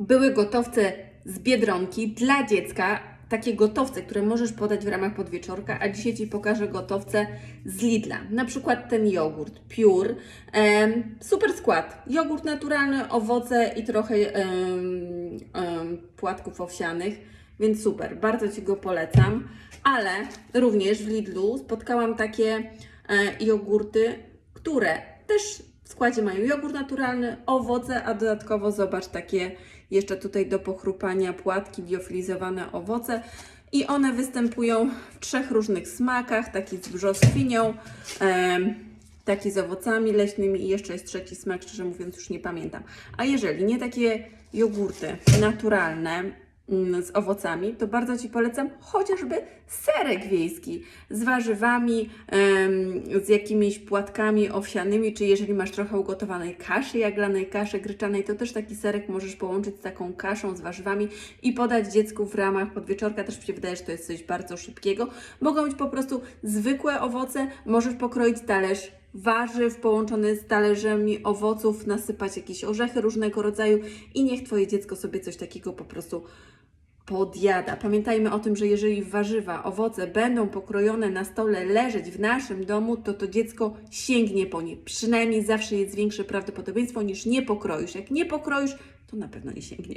były gotowce z Biedronki dla dziecka. Takie gotowce, które możesz podać w ramach podwieczorka, a dzisiaj Ci pokażę gotowce z Lidla. Na przykład ten jogurt Pure. Em, super skład. Jogurt naturalny, owoce i trochę em, em, płatków owsianych, więc super. Bardzo Ci go polecam. Ale również w Lidlu spotkałam takie e, jogurty, które też w składzie mają jogurt naturalny, owoce, a dodatkowo zobacz takie jeszcze tutaj do pochrupania płatki, biofilizowane owoce. I one występują w trzech różnych smakach, taki z brzoskwinią, taki z owocami leśnymi i jeszcze jest trzeci smak, szczerze mówiąc już nie pamiętam. A jeżeli nie takie jogurty naturalne, z owocami, to bardzo Ci polecam chociażby serek wiejski z warzywami, z jakimiś płatkami owsianymi, czy jeżeli masz trochę ugotowanej kaszy jaglanej, kaszy gryczanej, to też taki serek możesz połączyć z taką kaszą, z warzywami i podać dziecku w ramach podwieczorka. Też mi się wydaje, że to jest coś bardzo szybkiego. Mogą być po prostu zwykłe owoce, możesz pokroić talerz warzyw połączony z talerzami owoców, nasypać jakieś orzechy różnego rodzaju i niech Twoje dziecko sobie coś takiego po prostu podjada. Pamiętajmy o tym, że jeżeli warzywa, owoce będą pokrojone na stole leżeć w naszym domu, to to dziecko sięgnie po nie. Przynajmniej zawsze jest większe prawdopodobieństwo niż nie pokroisz. Jak nie pokroisz, to na pewno nie sięgnie.